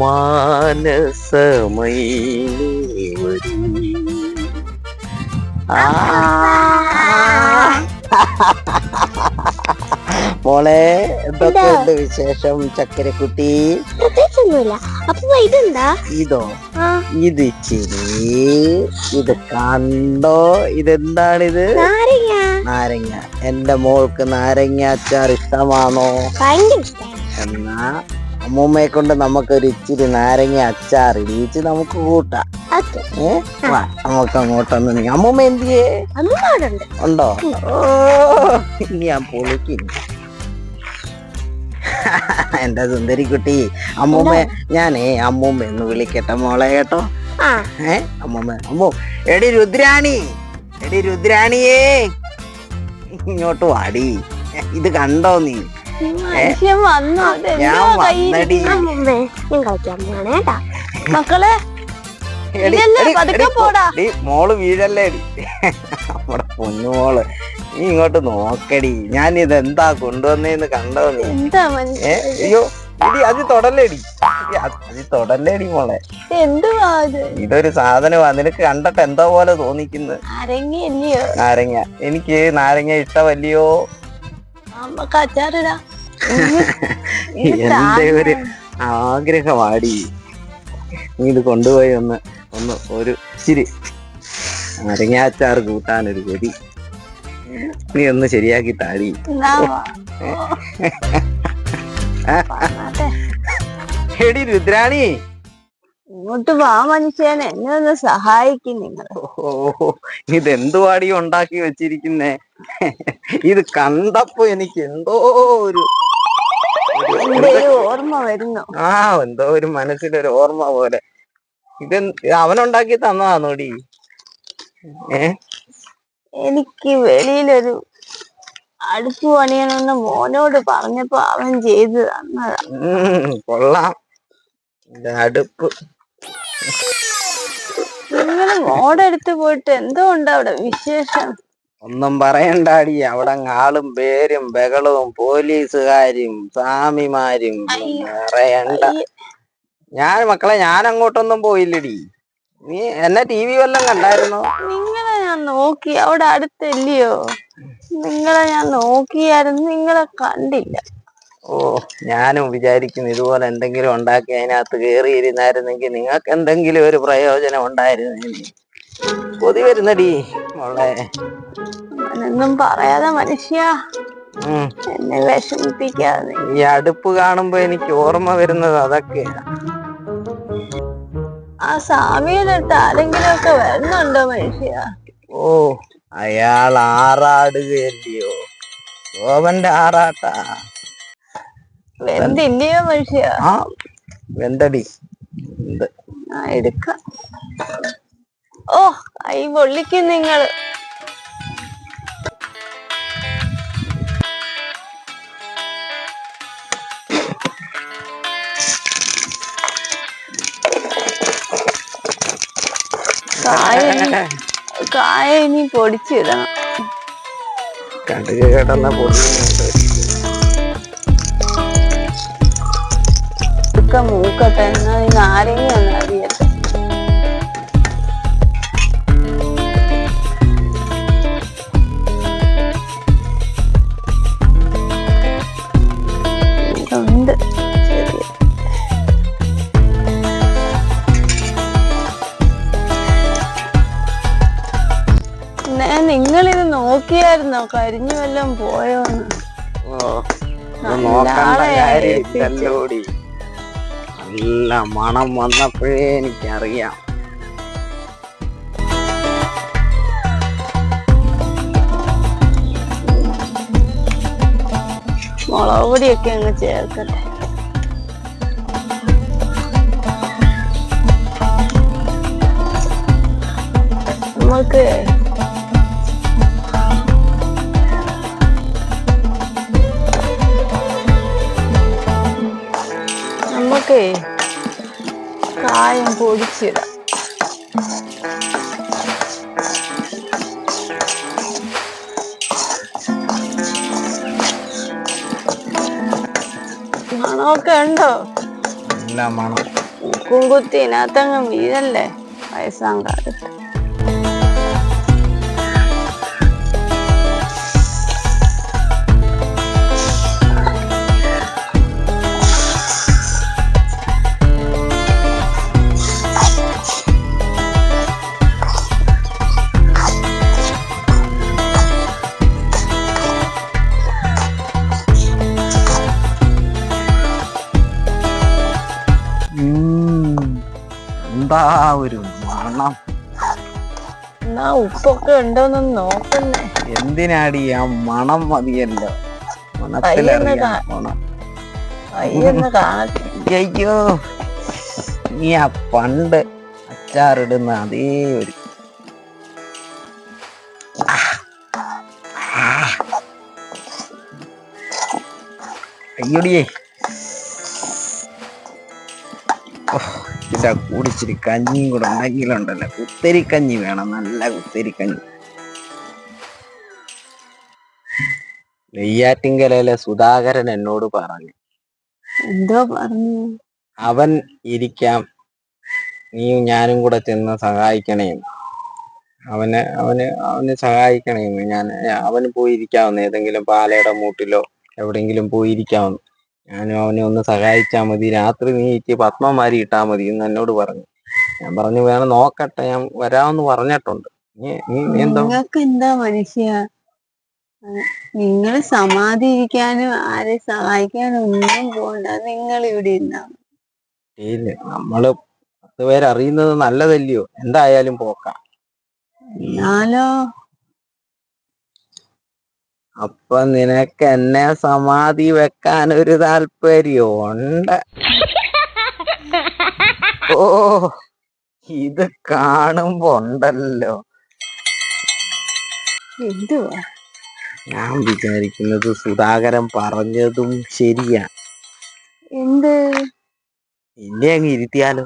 മാനസമൈ മോളെ എന്തൊക്കെയുണ്ട് വിശേഷം? ചക്കരക്കുട്ടി? പ്രത്യേകിച്ചൊന്നുമില്ല. അപ്പൊ ഇതെന്താ? ഇതോ ഇത് ഇച്ചിരി ഇത് കണ്ടോ? ഇതെന്താണിത്? നാരങ്ങ. നാരങ്ങ. എന്റെ മോൾക്ക് നാരങ്ങ അച്ചാർ ഇഷ്ടമാണ്? എന്നാ അമ്മൂമ്മയെ കൊണ്ട് നമുക്കൊരു ഇച്ചിരി നാരങ്ങ അച്ചാർ ഇടിച്ച് നമുക്ക് കൂട്ടാം. ഏ? വാ നമുക്ക് അങ്ങോട്ടൊന്ന് നീ അമ്മൂമ്മ എന്തിയേ? അവിടെ ഉണ്ട്? ഓ ഇനി ഞാൻ പൊളിക്കും. എന്റെ സുന്ദരി കുട്ടി അമ്മൂമ്മ ഞാനേ അമ്മൂമ്മ എന്ന് വിളിക്കട്ടെ മോളെ കേട്ടോ. ഏ? അമ്മൂമ്മ അമ്മൂ എടി രുദ്രാണി എടി രുദ്രാണിയേ. ഇങ്ങോട്ട് വാടി. ഇത് കണ്ടോ നീ? മനുഷ്യൻ വന്നു. ഞാൻ വന്നടി. അമ്മേ ഞാൻ കളിക്കാൻ പോണേ കേട്ടാ മക്കളെ എടി, ഇല്ലല്ല, എടി, പതുക്കെ എടി, പോടാ. എടി, മോൾ വീഴല്ലേ എടി? നമ്മുടെ പൊന്നുമോൾ നീ ഇങ്ങോട്ട് നോക്കടി. ഞാൻ ഇതെന്താ കൊണ്ടുവന്നേന്ന് കണ്ടോ നീ? എന്താ മനുഷ്യ ഏ അയ്യോ എടി അത് തൊടല്ലേടി. എടി, അത് അത് തൊടല്ലേടി മോളെ. എന്തുവാ ഇത്? ഇതൊരു സാധനമാ. നിനക്ക് കണ്ടിട്ട് എന്തോ പോലെ തോന്നിക്കുന്നു. അരങ്ങില്ലയോ നാരങ്ങ. എനിക്ക് നാരങ്ങ ഇഷ്ടമല്ലയോ അമ്മയ്ക്ക് അച്ചാറിടാ എന്റെ ഒരു ആഗ്രഹമാടി നീ ഇത് കൊണ്ടുപോയി ഒന്ന് ഒന്ന് ഒരു ഇച്ചിരി നാരങ്ങ അച്ചാർ കൂട്ടാനൊരു കൊതി നീ ഒന്ന് ശരിയാക്കി താടി. എടി രുദ്രാണി. ഇങ്ങോട്ട് വാ മനുഷ്യനെ എന്നെ ഒന്ന് സഹായിക്കും നിങ്ങൾ ഓ ഇതെന്തുവാടി ഉണ്ടാക്കി വെച്ചിരിക്കുന്നേ? ഇത് കണ്ടപ്പോ എനിക്ക് എന്തോ ഒരു എന്റെ ഓർമ്മ വരുന്നു. ആ എന്തോ ഒരു മനസ്സിലൊരു ഓർമ്മ പോലെ. ഇത് അവനുണ്ടാക്കി തന്നതാണോടി ഏ? എനിക്ക് വെളിയിലൊരു അടുപ്പ് പണിയണമെന്ന് മോനോട് പറഞ്ഞപ്പോ അവൻ ചെയ്തു തന്നതാ. ഉം, കൊള്ളാം. ഇത് അടുപ്പ്. നിങ്ങൾ മോടെടുത്ത് പോയിട്ട് എന്തോ ഉണ്ട് അവിടെ വിശേഷം? ഒന്നും പറയണ്ടാടി. അവിടെ ആളും പേരും ബഹളവും പോലീസുകാരും സ്വാമിമാരും പറയണ്ട. ഞാൻ മക്കളെ ഞാൻ അങ്ങോട്ടൊന്നും പോയില്ലടി. നീ എന്നെ ടി വി വല്ലതും കണ്ടായിരുന്നോ? നിങ്ങളെ ഞാൻ നോക്കി. അവിടെ അടുത്തല്ലയോ? നിങ്ങളെ ഞാൻ നോക്കിയായിരുന്നു. നിങ്ങളെ കണ്ടില്ല. ഓ ഞാനും വിചാരിക്കുന്നു ഇതുപോലെ എന്തെങ്കിലും ഉണ്ടാക്കി അതിനകത്ത് കയറിയിരുന്നായിരുന്നെങ്കിൽ നിങ്ങൾക്ക് എന്തെങ്കിലും ഒരു പ്രയോജനം ഉണ്ടായിരുന്നു കൊതി വരുന്നടി മോളെ. ഒന്നും പറയാതെ മനുഷ്യ. എന്നെ വിഷമിപ്പിക്കാതെ. ഈ അടുപ്പ് കാണുമ്പോ എനിക്ക് ഓർമ്മ വരുന്നത് അതൊക്കെയാണ് ആ സ്വാമിയുടെ അടുത്ത് ആരെങ്കിലും ഒക്കെ വരുന്നുണ്ടോ മനുഷ്യ? ഓ അയാൾ ആറാടുകയല്ലയോ? ഓവന്റെ ആറാട്ടാ. എന്തില്ലയോ മനുഷ്യ ആ വെന്തടി. എന്ത്? ആ എടുക്ക. ഓ ഐ പൊള്ളിക്കും നിങ്ങൾ ഇനി- കായ ഇനി പൊടിച്ചിടണം. കടുക് കിടന്ന പൊടിയുന്നുണ്ട് ഒക്കെ മൂക്കട്ടെ എന്നാ നാരങ്ങ ഒന്ന് അറിയട്ടെ. നിങ്ങളിത് നോക്കിയായിരുന്നോ? കരിഞ്ഞു വല്ലതും പോയോന്ന് നോക്കണ്ട ആളെ കാര്യം ഏൽപ്പിച്ചു. ഇല്ലല്ലോടി നല്ല മണം വന്നപ്പോഴേ എനിക്കറിയാം. മുളക് പൊടിയൊക്കെ അങ്ങ് ചേർക്കട്ടെ. നമുക്ക് നമുക്ക് കായം പൊടിച്ചിടാം. മണമൊക്കെ ഉണ്ടോ? കുങ്കുത്തിനകത്തങ്ങ് വീഴല്ലേ? വയസ്സാം എന്താ ഒരു മണം. എന്നാ ഉപ്പൊക്കെ ഉണ്ടോന്നൊന്ന് നോക്കുന്നേ. എന്തിനാടി ആ മണം മതിയല്ലോ? മണത്തിലറിയാം മണം. അയ്യൊന്ന് അയ്യോ നീ ആ പണ്ട് അച്ചാറിടുന്ന അതേ ഒരു. അയ്യോടിയേ. ഓ, കഞ്ഞി കൂടെ ഇച്ചിരി കഞ്ഞിയും കൂടെ ഉണ്ടെങ്കിലുണ്ടല്ലോ. കുത്തരിക്കഞ്ഞി വേണം നല്ല കുത്തരിക്കഞ്ഞി നെയ്യാറ്റിങ്കലയിലെ സുധാകരൻ എന്നോട് പറഞ്ഞു. എന്തോ പറഞ്ഞു? അവൻ ഇരിക്കാം. നീയും ഞാനും കൂടെ ചെന്ന് സഹായിക്കണേന്ന്. അവന് അവന് അവന് സഹായിക്കണേന്ന്. ഞാൻ അവന് പോയിരിക്കാവുന്ന ഏതെങ്കിലും പാലയുടെ മൂട്ടിലോ എവിടെയെങ്കിലും പോയിരിക്കാവുന്നു ഞാനും അവനെ ഒന്ന് സഹായിച്ചാ മതി. രാത്രി നീ എനിക്ക് പത്മമാരി ഇട്ടാ മതി എന്ന് എന്നോട് പറഞ്ഞു. ഞാൻ പറഞ്ഞു വേണം നോക്കട്ടെ. ഞാൻ വരാമെന്ന് പറഞ്ഞിട്ടുണ്ട്. നിങ്ങൾക്ക് എന്താ? മനുഷ്യ? നിങ്ങൾ സമാധി ഇരിക്കാനും ആരെ സഹായിക്കാനും ഒന്നും പോണ്ട. നിങ്ങൾ ഇവിടെ ഇല്ല നമ്മൾ പത്ത് പേരറിയുന്നത് നല്ലതല്ലയോ? എന്തായാലും പോക്കാം. എന്നാലോ? അപ്പൊ നിനക്ക് എന്നെ സമാധി വെക്കാൻ ഒരു താല്പര്യം ഉണ്ട് ഓ ഇത് കാണുമ്പോ ഉണ്ടല്ലോ. എന്തുവാ? ഞാൻ വിചാരിക്കുന്നത് സുധാകരൻ പറഞ്ഞതും ശരിയാ. എന്ത്? ഇന്നെ അങ്ങ് ഇരുത്തിയാലോ?